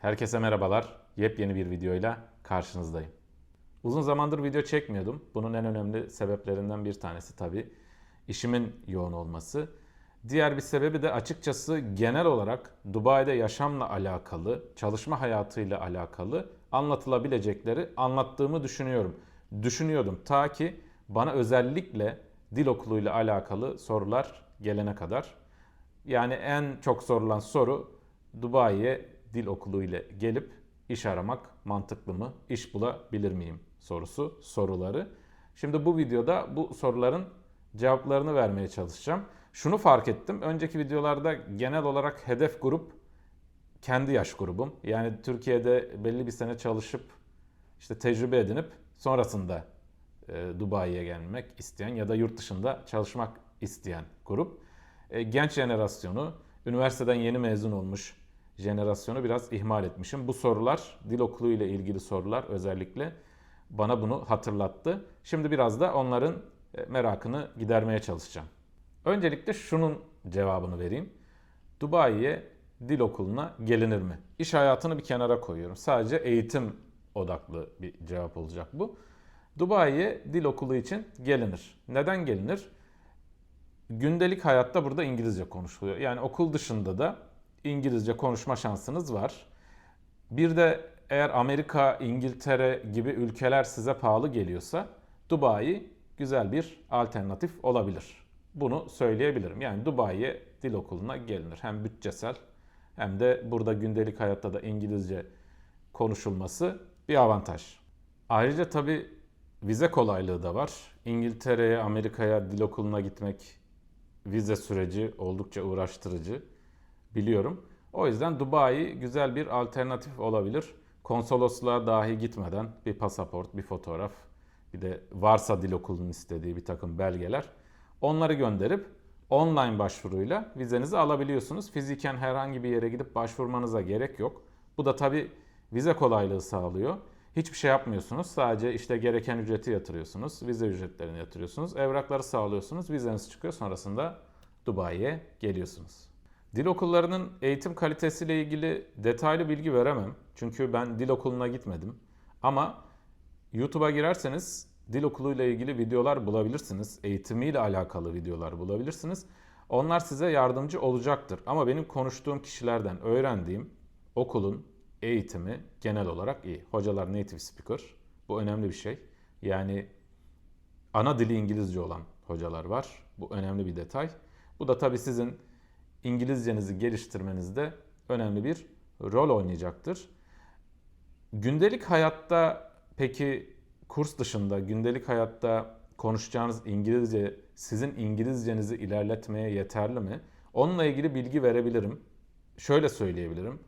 Herkese merhabalar. Yepyeni bir videoyla karşınızdayım. Uzun zamandır video çekmiyordum. Bunun en önemli sebeplerinden bir tanesi tabii işimin yoğun olması. Diğer bir sebebi de açıkçası genel olarak Dubai'de yaşamla alakalı, çalışma hayatıyla alakalı anlatılabilecekleri anlattığımı düşünüyorum. Düşünüyordum ta ki bana özellikle dil okuluyla alakalı sorular gelene kadar. Yani en çok sorulan soru Dubai'ye dil okulu ile gelip iş aramak mantıklı mı? İş bulabilir miyim? sorusu, soruları. Şimdi bu videoda bu soruların cevaplarını vermeye çalışacağım. Şunu fark ettim. Önceki videolarda genel olarak hedef grup kendi yaş grubum. Yani Türkiye'de belli bir sene çalışıp işte tecrübe edinip sonrasında e, Dubai'ye gelmek isteyen ya da yurt dışında çalışmak isteyen grup. E, genç jenerasyonu, üniversiteden yeni mezun olmuş jenerasyonu biraz ihmal etmişim. Bu sorular, dil okulu ile ilgili sorular özellikle bana bunu hatırlattı. Şimdi biraz da onların e, merakını gidermeye çalışacağım. Öncelikle şunun cevabını vereyim. Dubai'ye dil okuluna gelinir mi? İş hayatını bir kenara koyuyorum. Sadece eğitim odaklı bir cevap olacak bu. Dubai'ye dil okulu için gelinir. Neden gelinir? Gündelik hayatta burada İngilizce konuşuluyor. Yani okul dışında da İngilizce konuşma şansınız var. Bir de eğer Amerika, İngiltere gibi ülkeler size pahalı geliyorsa Dubai güzel bir alternatif olabilir. Bunu söyleyebilirim. Yani Dubai'ye dil okuluna gelinir. Hem bütçesel hem de burada gündelik hayatta da İngilizce konuşulması bir avantaj. Ayrıca tabii vize kolaylığı da var. İngiltere'ye, Amerika'ya dil okuluna gitmek vize süreci oldukça uğraştırıcı biliyorum. O yüzden Dubai güzel bir alternatif olabilir. Konsolosluğa dahi gitmeden bir pasaport, bir fotoğraf, bir de varsa dil okulunun istediği bir takım belgeler. Onları gönderip online başvuruyla vizenizi alabiliyorsunuz. Fiziken herhangi bir yere gidip başvurmanıza gerek yok. Bu da tabi vize kolaylığı sağlıyor. Hiçbir şey yapmıyorsunuz. Sadece işte gereken ücreti yatırıyorsunuz. Vize ücretlerini yatırıyorsunuz. Evrakları sağlıyorsunuz. Vizeniz çıkıyor. Sonrasında Dubai'ye geliyorsunuz. Dil okullarının eğitim kalitesiyle ilgili detaylı bilgi veremem. Çünkü ben dil okuluna gitmedim. Ama YouTube'a girerseniz dil okuluyla ilgili videolar bulabilirsiniz. Eğitimiyle alakalı videolar bulabilirsiniz. Onlar size yardımcı olacaktır. Ama benim konuştuğum kişilerden öğrendiğim okulun eğitimi genel olarak iyi. Hocalar native speaker. Bu önemli bir şey. Yani ana dili İngilizce olan hocalar var. Bu önemli bir detay. Bu da tabii sizin İngilizcenizi geliştirmenizde önemli bir rol oynayacaktır. Gündelik hayatta peki kurs dışında gündelik hayatta konuşacağınız İngilizce sizin İngilizcenizi ilerletmeye yeterli mi? Onunla ilgili bilgi verebilirim. Şöyle söyleyebilirim.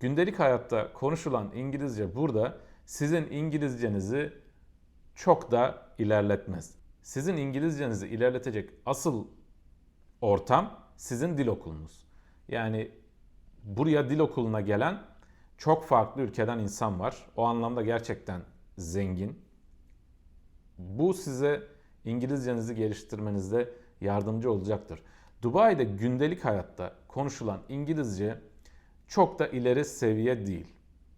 Gündelik hayatta konuşulan İngilizce burada sizin İngilizcenizi çok da ilerletmez. Sizin İngilizcenizi ilerletecek asıl ortam sizin dil okulunuz. Yani buraya dil okuluna gelen çok farklı ülkeden insan var. O anlamda gerçekten zengin. Bu size İngilizcenizi geliştirmenizde yardımcı olacaktır. Dubai'de gündelik hayatta konuşulan İngilizce çok da ileri seviye değil.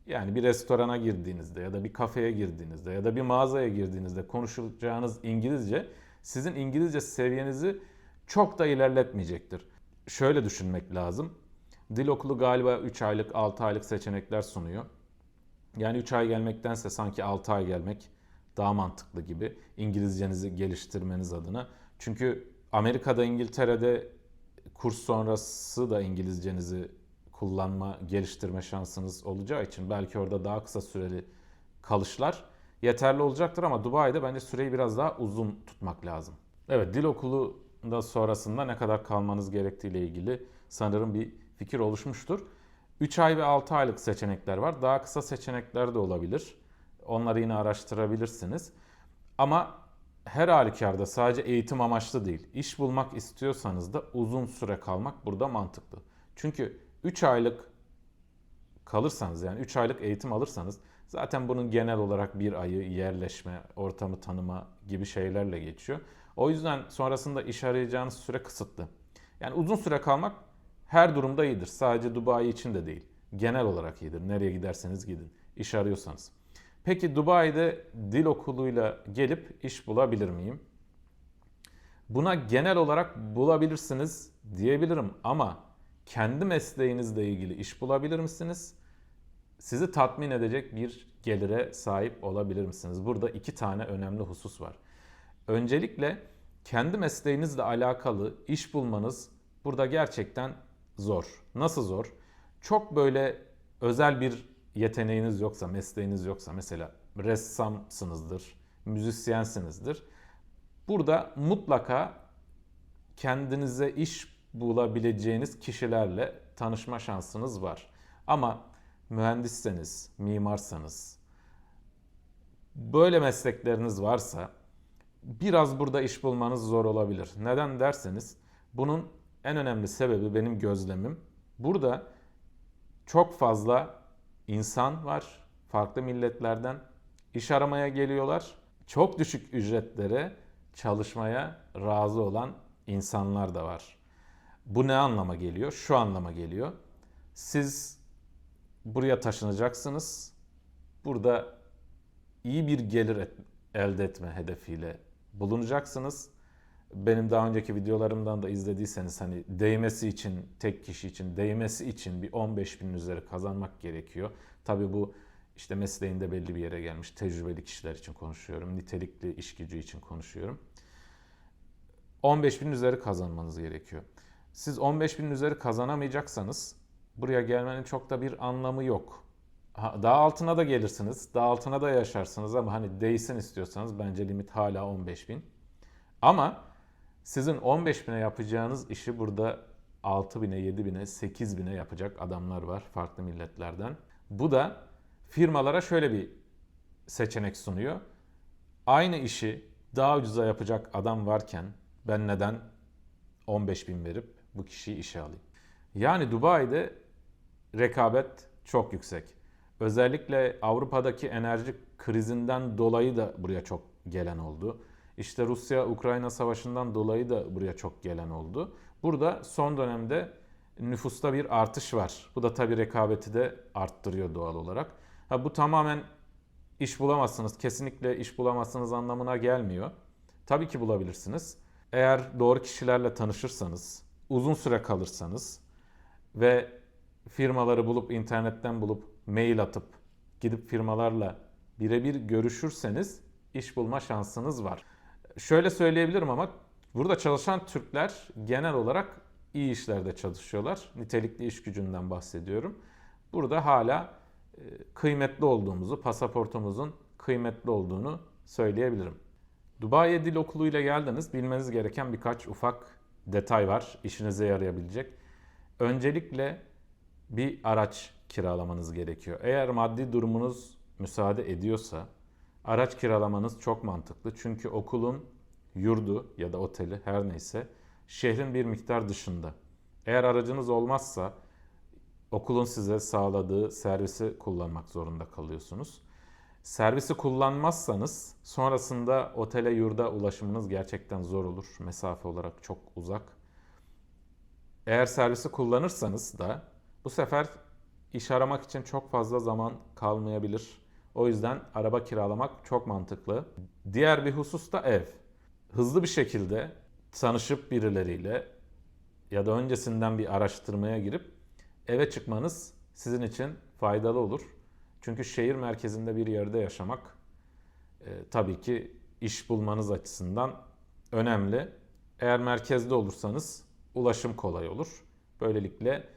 Yani bir restorana girdiğinizde ya da bir kafeye girdiğinizde ya da bir mağazaya girdiğinizde konuşacağınız İngilizce sizin İngilizce seviyenizi çok da ilerletmeyecektir. Şöyle düşünmek lazım. Dil okulu galiba 3 aylık, 6 aylık seçenekler sunuyor. Yani 3 ay gelmektense sanki 6 ay gelmek daha mantıklı gibi İngilizcenizi geliştirmeniz adına. Çünkü Amerika'da, İngiltere'de kurs sonrası da İngilizcenizi kullanma, geliştirme şansınız olacağı için belki orada daha kısa süreli kalışlar yeterli olacaktır ama Dubai'de bence süreyi biraz daha uzun tutmak lazım. Evet, dil okulu da sonrasında ne kadar kalmanız gerektiği ile ilgili sanırım bir fikir oluşmuştur. 3 ay ve 6 aylık seçenekler var. Daha kısa seçenekler de olabilir. Onları yine araştırabilirsiniz. Ama her halükarda sadece eğitim amaçlı değil. İş bulmak istiyorsanız da uzun süre kalmak burada mantıklı. Çünkü 3 aylık kalırsanız yani 3 aylık eğitim alırsanız zaten bunun genel olarak bir ayı yerleşme, ortamı tanıma gibi şeylerle geçiyor. O yüzden sonrasında iş arayacağınız süre kısıtlı. Yani uzun süre kalmak her durumda iyidir. Sadece Dubai için de değil. Genel olarak iyidir. Nereye giderseniz gidin. İş arıyorsanız. Peki Dubai'de dil okuluyla gelip iş bulabilir miyim? Buna genel olarak bulabilirsiniz diyebilirim ama kendi mesleğinizle ilgili iş bulabilir misiniz? Sizi tatmin edecek bir gelire sahip olabilir misiniz? Burada iki tane önemli husus var. Öncelikle kendi mesleğinizle alakalı iş bulmanız burada gerçekten zor. Nasıl zor? Çok böyle özel bir yeteneğiniz yoksa, mesleğiniz yoksa mesela ressamsınızdır, müzisyensinizdir. Burada mutlaka kendinize iş bulabileceğiniz kişilerle tanışma şansınız var. Ama mühendisseniz, mimarsanız, böyle meslekleriniz varsa biraz burada iş bulmanız zor olabilir. Neden derseniz bunun en önemli sebebi benim gözlemim. Burada çok fazla insan var farklı milletlerden iş aramaya geliyorlar. Çok düşük ücretlere çalışmaya razı olan insanlar da var. Bu ne anlama geliyor? Şu anlama geliyor. Siz buraya taşınacaksınız. Burada iyi bir gelir elde etme hedefiyle bulunacaksınız. Benim daha önceki videolarımdan da izlediyseniz hani değmesi için, tek kişi için, değmesi için bir 15 bin üzeri kazanmak gerekiyor. Tabi bu işte mesleğinde belli bir yere gelmiş tecrübeli kişiler için konuşuyorum. Nitelikli iş gücü için konuşuyorum. 15 bin üzeri kazanmanız gerekiyor. Siz 15 bin üzeri kazanamayacaksanız buraya gelmenin çok da bir anlamı yok. Ha, daha altına da gelirsiniz, daha altına da yaşarsınız ama hani değsin istiyorsanız bence limit hala 15 bin. Ama sizin 15 bine yapacağınız işi burada 6 bine, 7 bine, 8 bine yapacak adamlar var farklı milletlerden. Bu da firmalara şöyle bir seçenek sunuyor. Aynı işi daha ucuza yapacak adam varken ben neden 15 bin verip bu kişiyi işe alayım? Yani Dubai'de rekabet çok yüksek. Özellikle Avrupa'daki enerji krizinden dolayı da buraya çok gelen oldu. İşte Rusya-Ukrayna savaşından dolayı da buraya çok gelen oldu. Burada son dönemde nüfusta bir artış var. Bu da tabii rekabeti de arttırıyor doğal olarak. Ha, bu tamamen iş bulamazsınız, kesinlikle iş bulamazsınız anlamına gelmiyor. Tabii ki bulabilirsiniz. Eğer doğru kişilerle tanışırsanız, uzun süre kalırsanız ve firmaları bulup internetten bulup mail atıp gidip firmalarla birebir görüşürseniz iş bulma şansınız var. Şöyle söyleyebilirim ama burada çalışan Türkler genel olarak iyi işlerde çalışıyorlar. Nitelikli iş gücünden bahsediyorum. Burada hala e, kıymetli olduğumuzu, pasaportumuzun kıymetli olduğunu söyleyebilirim. Dubai Dil Okulu ile geldiniz. Bilmeniz gereken birkaç ufak detay var. işinize yarayabilecek. Öncelikle bir araç kiralamanız gerekiyor. Eğer maddi durumunuz müsaade ediyorsa araç kiralamanız çok mantıklı. Çünkü okulun yurdu ya da oteli her neyse şehrin bir miktar dışında. Eğer aracınız olmazsa okulun size sağladığı servisi kullanmak zorunda kalıyorsunuz. Servisi kullanmazsanız sonrasında otele yurda ulaşımınız gerçekten zor olur. Mesafe olarak çok uzak. Eğer servisi kullanırsanız da bu sefer iş aramak için çok fazla zaman kalmayabilir. O yüzden araba kiralamak çok mantıklı. Diğer bir husus da ev. Hızlı bir şekilde tanışıp birileriyle ya da öncesinden bir araştırmaya girip eve çıkmanız sizin için faydalı olur. Çünkü şehir merkezinde bir yerde yaşamak e, tabii ki iş bulmanız açısından önemli. Eğer merkezde olursanız ulaşım kolay olur. Böylelikle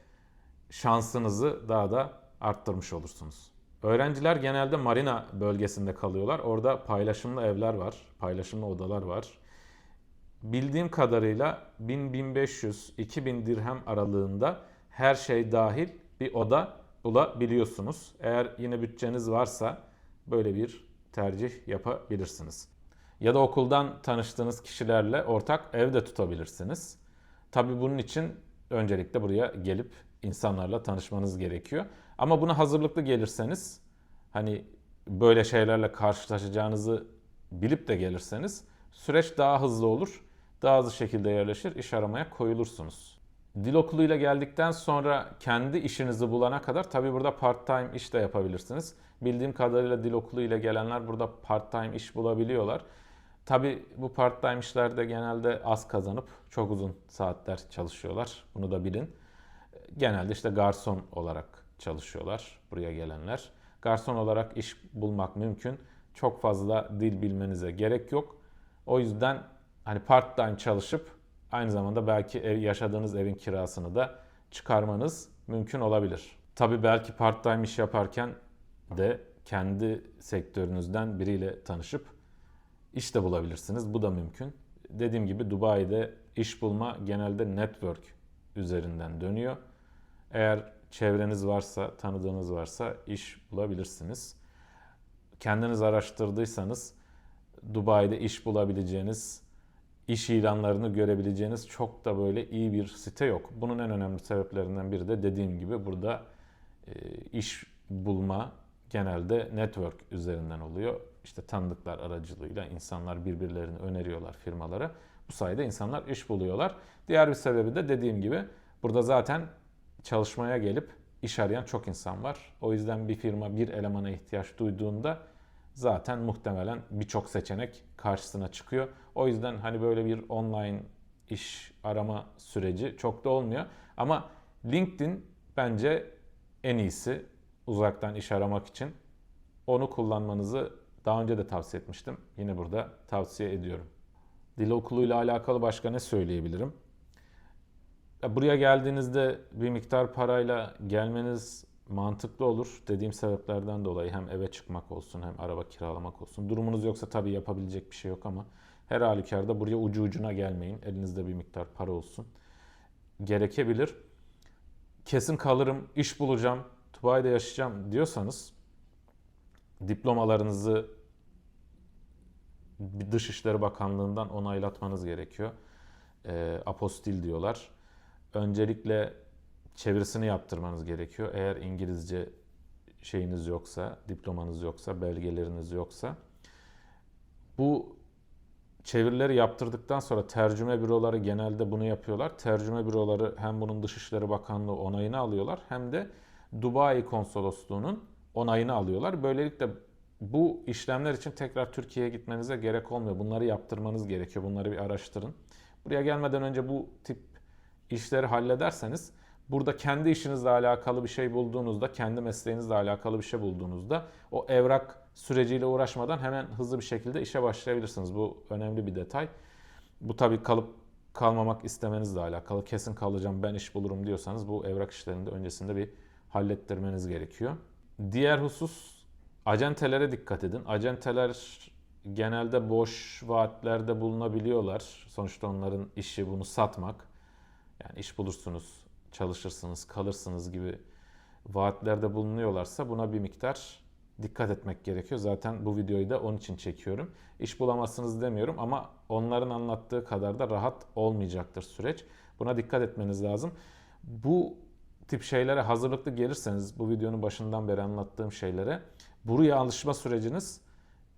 şansınızı daha da arttırmış olursunuz. Öğrenciler genelde marina bölgesinde kalıyorlar. Orada paylaşımlı evler var, paylaşımlı odalar var. Bildiğim kadarıyla 1000-1500-2000 dirhem aralığında her şey dahil bir oda bulabiliyorsunuz. Eğer yine bütçeniz varsa böyle bir tercih yapabilirsiniz. Ya da okuldan tanıştığınız kişilerle ortak ev de tutabilirsiniz. Tabii bunun için öncelikle buraya gelip insanlarla tanışmanız gerekiyor. Ama buna hazırlıklı gelirseniz hani böyle şeylerle karşılaşacağınızı bilip de gelirseniz süreç daha hızlı olur. Daha hızlı şekilde yerleşir, iş aramaya koyulursunuz. Dil okuluyla geldikten sonra kendi işinizi bulana kadar tabii burada part time iş de yapabilirsiniz. Bildiğim kadarıyla dil okulu ile gelenler burada part time iş bulabiliyorlar. Tabii bu part time işlerde genelde az kazanıp çok uzun saatler çalışıyorlar. Bunu da bilin. Genelde işte garson olarak çalışıyorlar buraya gelenler. Garson olarak iş bulmak mümkün. Çok fazla dil bilmenize gerek yok. O yüzden hani part time çalışıp aynı zamanda belki ev, yaşadığınız evin kirasını da çıkarmanız mümkün olabilir. Tabii belki part time iş yaparken de kendi sektörünüzden biriyle tanışıp iş de bulabilirsiniz. Bu da mümkün. Dediğim gibi Dubai'de iş bulma genelde network üzerinden dönüyor. Eğer çevreniz varsa, tanıdığınız varsa iş bulabilirsiniz. Kendiniz araştırdıysanız Dubai'de iş bulabileceğiniz, iş ilanlarını görebileceğiniz çok da böyle iyi bir site yok. Bunun en önemli sebeplerinden biri de dediğim gibi burada e, iş bulma genelde network üzerinden oluyor. İşte tanıdıklar aracılığıyla insanlar birbirlerini öneriyorlar firmalara. Bu sayede insanlar iş buluyorlar. Diğer bir sebebi de dediğim gibi burada zaten çalışmaya gelip iş arayan çok insan var. O yüzden bir firma bir elemana ihtiyaç duyduğunda zaten muhtemelen birçok seçenek karşısına çıkıyor. O yüzden hani böyle bir online iş arama süreci çok da olmuyor. Ama LinkedIn bence en iyisi uzaktan iş aramak için. Onu kullanmanızı daha önce de tavsiye etmiştim. Yine burada tavsiye ediyorum. Dil okuluyla alakalı başka ne söyleyebilirim? Buraya geldiğinizde bir miktar parayla gelmeniz mantıklı olur. Dediğim sebeplerden dolayı hem eve çıkmak olsun hem araba kiralamak olsun. Durumunuz yoksa tabii yapabilecek bir şey yok ama her halükarda buraya ucu ucuna gelmeyin. Elinizde bir miktar para olsun. Gerekebilir. Kesin kalırım, iş bulacağım, Dubai'de yaşayacağım diyorsanız diplomalarınızı Dışişleri Bakanlığı'ndan onaylatmanız gerekiyor. E, apostil diyorlar. Öncelikle çevirisini yaptırmanız gerekiyor. Eğer İngilizce şeyiniz yoksa, diplomanız yoksa, belgeleriniz yoksa. Bu çevirileri yaptırdıktan sonra tercüme büroları genelde bunu yapıyorlar. Tercüme büroları hem bunun Dışişleri Bakanlığı onayını alıyorlar hem de Dubai Konsolosluğu'nun onayını alıyorlar. Böylelikle bu işlemler için tekrar Türkiye'ye gitmenize gerek olmuyor. Bunları yaptırmanız gerekiyor. Bunları bir araştırın. Buraya gelmeden önce bu tip işleri hallederseniz burada kendi işinizle alakalı bir şey bulduğunuzda, kendi mesleğinizle alakalı bir şey bulduğunuzda o evrak süreciyle uğraşmadan hemen hızlı bir şekilde işe başlayabilirsiniz. Bu önemli bir detay. Bu tabii kalıp kalmamak istemenizle alakalı. Kesin kalacağım ben iş bulurum diyorsanız bu evrak işlerinde öncesinde bir hallettirmeniz gerekiyor. Diğer husus acentelere dikkat edin. Acenteler genelde boş vaatlerde bulunabiliyorlar. Sonuçta onların işi bunu satmak. Yani iş bulursunuz, çalışırsınız, kalırsınız gibi vaatlerde bulunuyorlarsa buna bir miktar dikkat etmek gerekiyor. Zaten bu videoyu da onun için çekiyorum. İş bulamazsınız demiyorum ama onların anlattığı kadar da rahat olmayacaktır süreç. Buna dikkat etmeniz lazım. Bu tip şeylere hazırlıklı gelirseniz bu videonun başından beri anlattığım şeylere buraya alışma süreciniz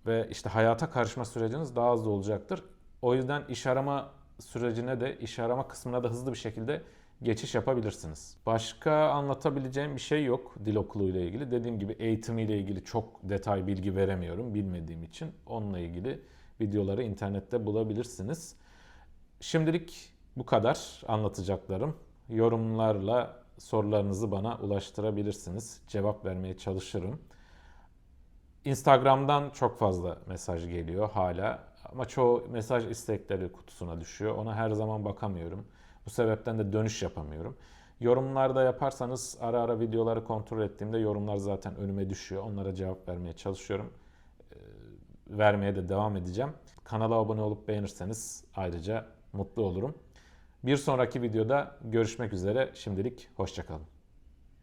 ve işte hayata karışma süreciniz daha hızlı olacaktır. O yüzden iş arama sürecine de iş arama kısmına da hızlı bir şekilde geçiş yapabilirsiniz. Başka anlatabileceğim bir şey yok dil okulu ile ilgili. Dediğim gibi eğitimi ile ilgili çok detay bilgi veremiyorum bilmediğim için. Onunla ilgili videoları internette bulabilirsiniz. Şimdilik bu kadar anlatacaklarım. Yorumlarla sorularınızı bana ulaştırabilirsiniz. Cevap vermeye çalışırım. Instagram'dan çok fazla mesaj geliyor hala. Ama çoğu mesaj istekleri kutusuna düşüyor. Ona her zaman bakamıyorum. Bu sebepten de dönüş yapamıyorum. Yorumlarda yaparsanız ara ara videoları kontrol ettiğimde yorumlar zaten önüme düşüyor. Onlara cevap vermeye çalışıyorum. Vermeye de devam edeceğim. Kanala abone olup beğenirseniz ayrıca mutlu olurum. Bir sonraki videoda görüşmek üzere. Şimdilik hoşçakalın.